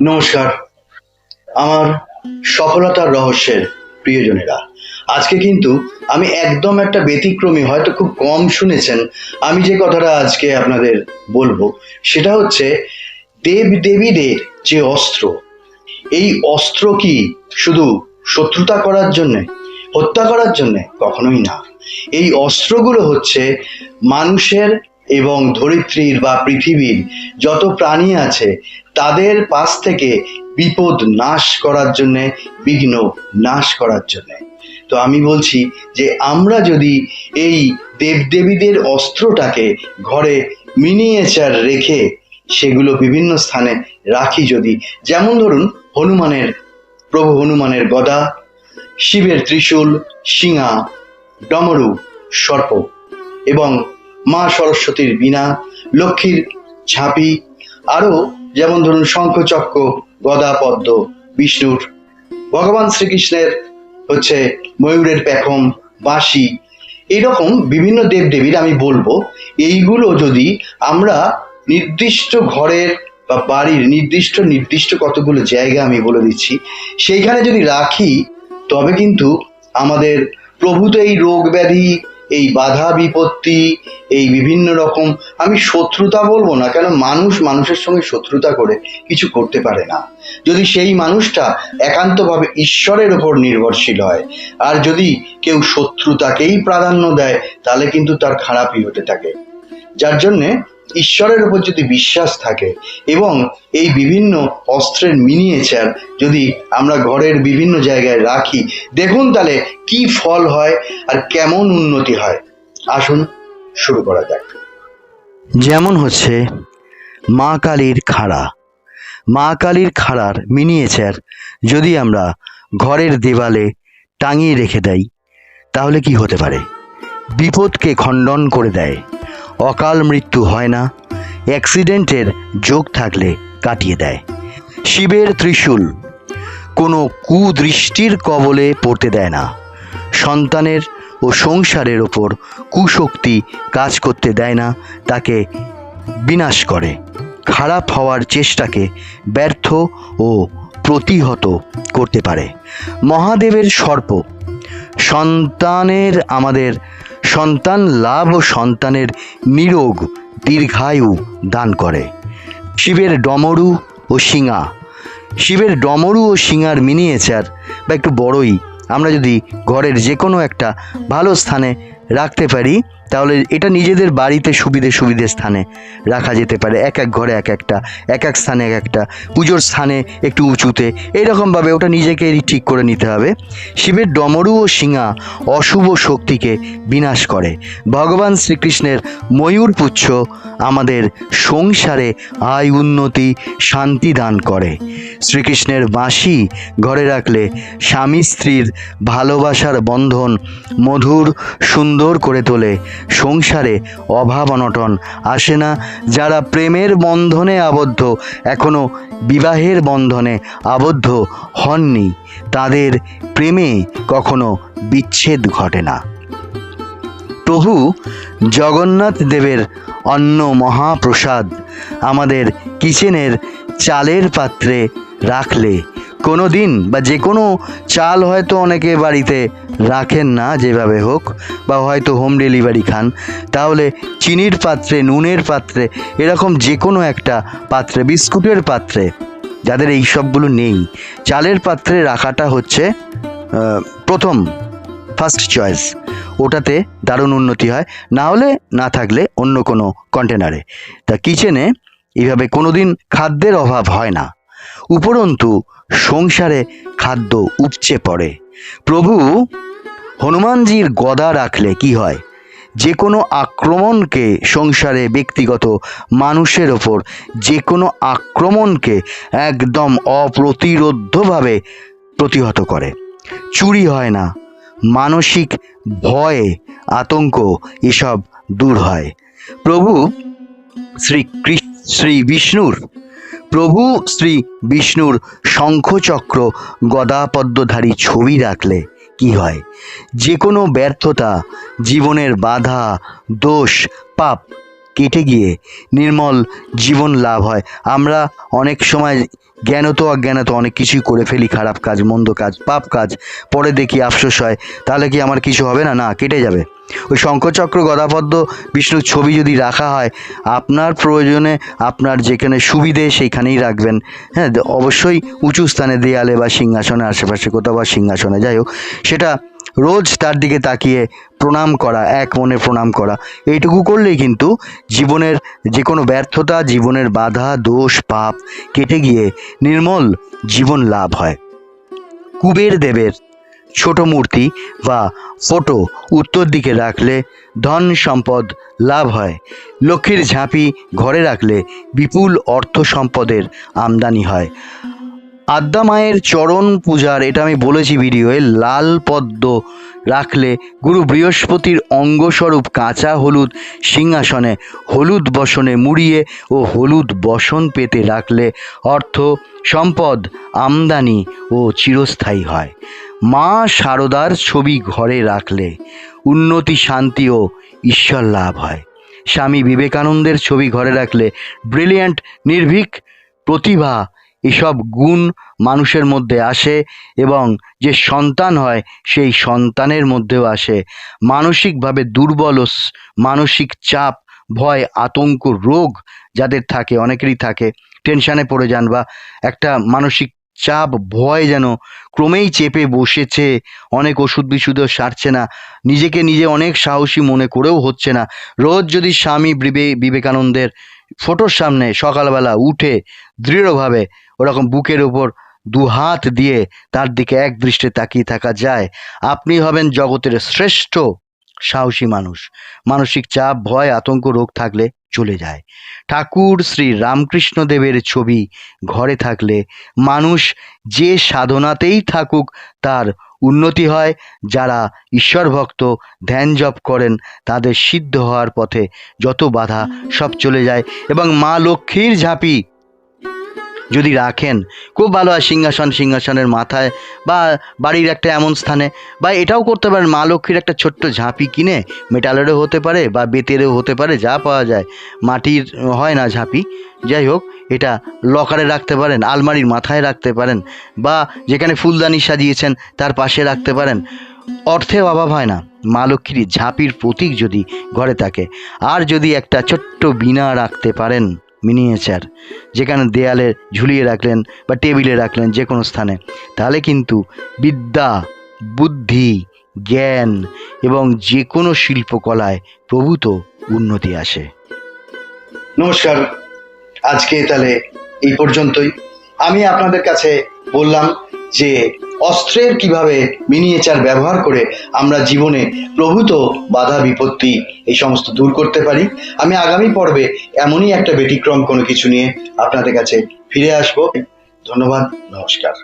নমস্কার। আমার সফলতার রহস্যের প্রিয়জনেরা, আজকে কিন্তু আমি একদম একটা ব্যতিক্রমী, হয়তো খুব কম শুনেছেন, আমি যে কথাটা আজকে আপনাদের বলব, সেটা হচ্ছে দেব দেবীদের যে অস্ত্র, এই অস্ত্র কি শুধু শত্রুতা করার জন্যে, হত্যা করার জন্যে? কখনোই না। এই অস্ত্রগুলো হচ্ছে মানুষের এবং ধরিত্রীর বা পৃথিবীর যত প্রাণী আছে, তাদের পাশ থেকে বিপদ নাশ করার জন্যে, বিঘ্ন নাশ করার জন্যে। তো আমি বলছি যে, আমরা যদি এই দেবদেবীদের অস্ত্রটাকে ঘরে মিনিয়েচার রেখে সেগুলো বিভিন্ন স্থানে রাখি যদি, যেমন ধরুন হনুমানের, প্রভু হনুমানের গদা, শিবের ত্রিশূল, শিঙা, ডমরু, সর্প এবং মা সরস্বতীর বীণা, লক্ষ্মীর ঝাঁপি, আরও যেমন ধরুন শঙ্খচক্র গদা, পদ্ম, বিষ্ণুর, ভগবান শ্রীকৃষ্ণের হচ্ছে ময়ূরের পেখম বাঁশি এরকম বিভিন্ন দেবদেবীর আমি বলব, এইগুলো যদি আমরা নির্দিষ্ট ঘরের বা বাড়ির নির্দিষ্ট নির্দিষ্ট কতগুলো জায়গা আমি বলে দিচ্ছি, সেইখানে যদি রাখি, তবে কিন্তু আমাদের প্রভূত এই রোগ ব্যাধি এই বাধা বিপত্তি, এই বিভিন্ন রকম, আমি শত্রুতা বলব না, কেন মানুষ মানুষের সঙ্গে শত্রুতা করে কিছু করতে পারে না। যদি সেই মানুষটা একান্তভাবে ঈশ্বরের উপর নির্ভরশীল হয়, আর যদি কেউ শত্রুতাকেই প্রাধান্য দেয়, তাহলে কিন্তু তার খারাপই হতে থাকে। যার জন্যে ঈশ্বরের উপর যদি বিশ্বাস থাকে এবং এই বিভিন্ন অস্ত্রের মিনিয়েচার যদি আমরা ঘরের বিভিন্ন জায়গায় রাখি, দেখুন তাহলে কি ফল হয় আর কেমন উন্নতি হয়। আসুন শুরু করা যাক। যেমন হচ্ছে মা কালীর খাড়া। মা কালীর খাড়ার মিনিয়েচার যদি আমরা ঘরের দেওয়ালে টাঙিয়ে রেখে দেই, তাহলে কি হতে পারে? বিপদকে খণ্ডন করে দেয়। অকাল মৃত্যু হয় না। অ্যাক্সিডেন্টের যোগ থাকলে কাটিয়ে দেয়। শিবের ত্রিশূল কোনো কুদৃষ্টির কবলে পড়তে দেয় না। সন্তানের ও সংসারের ওপর কুশক্তি কাজ করতে দেয় না, তাকে বিনাশ করে। খারাপ হওয়ার চেষ্টাকে ব্যর্থ ও প্রতিহত করতে পারে। মহাদেবের সর্প সন্তানের আমাদের সন্তান লাভ ও সন্তানের নিরোগ দীর্ঘায়ু দান করে। শিবের ডমরু ও শিঙা। শিবের ডমরু ও শিঙার মিনিয়েচার বা একটু বড়ই আমরা যদি ঘরের যে কোনো একটা ভালো স্থানে রাখতে পারি তাহলে এটা নিজেদের বাড়িতে সুবিধে সুবিধে স্থানে রাখা যেতে পারে। এক এক ঘরে এক একটা, এক এক স্থানে এক একটা। পুজোর স্থানে একটু উঁচুতে। এইরকমভাবে ওটা নিজেকেই ঠিক করে নিতে হবে। শিবের ডমরু ও শিঙা অশুভ শক্তিকে বিনাশ করে। ভগবান শ্রীকৃষ্ণের ময়ূর পুচ্ছ আমাদের সংসারে আয়, উন্নতি, শান্তি দান করে। শ্রীকৃষ্ণের বাঁশি ঘরে রাখলে স্বামী স্ত্রীর ভালোবাসার বন্ধন মধুর, সুন্দর করে তোলে। সংসারে অভাব অনটন আসে না। যারা প্রেমের বন্ধনে আবদ্ধ এখনও বিবাহের বন্ধনে আবদ্ধ হননি। তাদের প্রেমে কখনো বিচ্ছেদ ঘটে না। প্রভু জগন্নাথ দেবের অন্ন মহাপ্রসাদ আমাদের কিচেনের চালের পাত্রে রাখলে। কোনো দিন বা যে কোনো চাল হয়তো অনেকে বাড়িতে রাখেন না যেভাবে হোক, বা হয়তো হোম ডেলিভারি খান। তাহলে চিনির পাত্রে, নুনের পাত্রে, এরকম যে কোনো একটা পাত্রে, বিস্কুটের পাত্রে, যাদের এই সবগুলো নেই, চালের পাত্রে রাখাটা হচ্ছে প্রথম ফার্স্ট চয়েস ওটাতে দারুণ উন্নতি হয়। না হলে না থাকলে অন্য কোনো কন্টেনারে তা কিচেনে এইভাবে কোনোদিন খাদ্যের অভাব হয় না। উপরন্তু সংসারে খাদ্য উপচে পড়ে। প্রভু, হনুমানজির গদা রাখলে কি হয়? যে কোনো আক্রমণকে সংসারে ব্যক্তিগত মানুষের ওপর যে কোনো আক্রমণকে একদম অপ্রতিরোধ্যভাবে প্রতিহত করে। চুরি হয় না। মানসিক ভয় আতঙ্ক এসব দূর হয়। প্রভু শ্রী শ্রী বিষ্ণুর প্রভু শ্রী বিষ্ণুর শঙ্খচক্র গদাপদ্মধারী ছবি রাখলে কি হয়? যে কোনো ব্যর্থতা, জীবনের বাধা, দোষ, পাপ কেটে গিয়ে নির্মল জীবন লাভ হয়। আমরা অনেক সময় জ্ঞানত অজ্ঞানত অনেক কিছুই করে ফেলি, খারাপ কাজ, মন্দ কাজ, পাপ কাজ, পরে দেখি আফসোস হয়, তাহলে কি আমার কিছু হবে না? না, কেটে যাবে। ওই শঙ্করচক্র গদাপদ্ম, বিষ্ণুর ছবি যদি রাখা হয়, আপনার প্রয়োজনে আপনার যেখানে সুবিধে সেইখানেই রাখবেন। হ্যাঁ অবশ্যই উঁচু স্থানে দেয়ালে বা সিংহাসনে আশেপাশে কোথাও বা সিংহাসনে, যাই হোক, সেটা রোজ তার দিকে তাকিয়ে প্রণাম করা, এক মনে প্রণাম করা, এইটুকু করলেই কিন্তু জীবনের যে কোনো ব্যর্থতা, জীবনের বাধা, দোষ, পাপ কেটে গিয়ে নির্মল জীবন লাভ হয়। কুবের দেবের ছোট মূর্তি বা ফটো উত্তর দিকে রাখলে ধন সম্পদ লাভ হয়। লক্ষ্মীর ঝাঁপি ঘরে রাখলে বিপুল অর্থ সম্পদের আমদানি হয়। আদ্যা মায়ের চরণ পূজার, এটা আমি বলেছি ভিডিওয়ে, লাল পদ্ম রাখলে গুরু বৃহস্পতির অঙ্গস্বরূপ কাঁচা হলুদ সিংহাসনে হলুদ বসনে মুড়িয়ে ও হলুদ বসন পেতে রাখলে অর্থ সম্পদ আমদানি ও চিরস্থায়ী হয়। মা শারদার ছবি ঘরে রাখলে উন্নতি, শান্তি ও ঈশ্বর লাভ হয়। স্বামী বিবেকানন্দের ছবি ঘরে রাখলে ব্রিলিয়ান্ট, নির্ভীক প্রতিভা এসব গুণ মানুষের মধ্যে আসে এবং যে সন্তান হয় সেই সন্তানের মধ্যেও আসে। মানসিকভাবে দুর্বল মানসিক চাপ, ভয়, আতঙ্ক, রোগ যাদের থাকে, অনেকেরই থাকে, টেনশানে পড়ে যান বা একটা মানসিক চাপ, ভয় যেন ক্রমেই চেপে বসেছে। অনেক ওষুধ বিশুদ্ধ সারছে না। নিজেকে নিজে অনেক সাহসী মনে করেও হচ্ছে না। রোজ যদি স্বামী বিবে, বিবেকানন্দের ফটোর সামনে সকালবেলা উঠে দৃঢ়ভাবে ওরকম বুকের ওপর দু হাত দিয়ে তার দিকে এক দৃষ্টে তাকিয়ে থাকা যায়, আপনি হবেন জগতের শ্রেষ্ঠ সাহসী মানুষ। মানসিক চাপ, ভয়, আতঙ্ক, রোগ থাকলে চলে যায়। ঠাকুর শ্রী রামকৃষ্ণ দেবের ছবি ঘরে থাকলে মানুষ যে সাধনাতেই থাকুক তার উন্নতি হয়। যারা ঈশ্বর ভক্ত, ধ্যান জপ করেন, তাদের সিদ্ধ হওয়ার পথে যত বাধা সব চলে যায় এবং মা লক্ষ্মীর ঝাঁপি যদি রাখেন, খুব ভালো হয় সিংহাসন, সিংহাসনের মাথায় বা বাড়ির একটা এমন স্থানে। বা এটাও করতে পারেন, মা লক্ষ্মীর একটা ছোট্ট ঝাঁপি কিনে মেটালেরও হতে পারে বা বেতেরও হতে পারে, যা পাওয়া যায়। মাটির, হয় না ঝাঁপি। যাই হোক, এটা লকারে রাখতে পারেন, আলমারির মাথায় রাখতে পারেন বা যেখানে ফুলদানি সাজিয়েছেন, তার পাশে রাখতে পারেন। অর্থে অভাব হয় না। মা লক্ষ্মীর ঝাঁপির প্রতীক যদি ঘরে থাকে, আর যদি একটা ছোট্ট বিনা রাখতে পারেন। মিনিয়েচার যেখানে দেয়ালে ঝুলিয়ে রাখলেন বা টেবিলে রাখলেন যে কোনো স্থানে। তাহলে কিন্তু বিদ্যা, বুদ্ধি, জ্ঞান এবং যে কোনো শিল্পকলায় প্রভূত উন্নতি আসে। নমস্কার, আজকে তাহলে এই পর্যন্তই। আমি আপনাদের কাছে বললাম যে অস্ত্রের কীভাবে মিনিয়েচার ব্যবহার করে আমরা জীবনে প্রভূত বাধা বিপত্তি এই সমস্ত দূর করতে পারি, আমি আগামী পর্বে এমনই একটা ব্যতিক্রম কোনো কিছু নিয়ে আপনাদের কাছে ফিরে আসব। ধন্যবাদ, নমস্কার।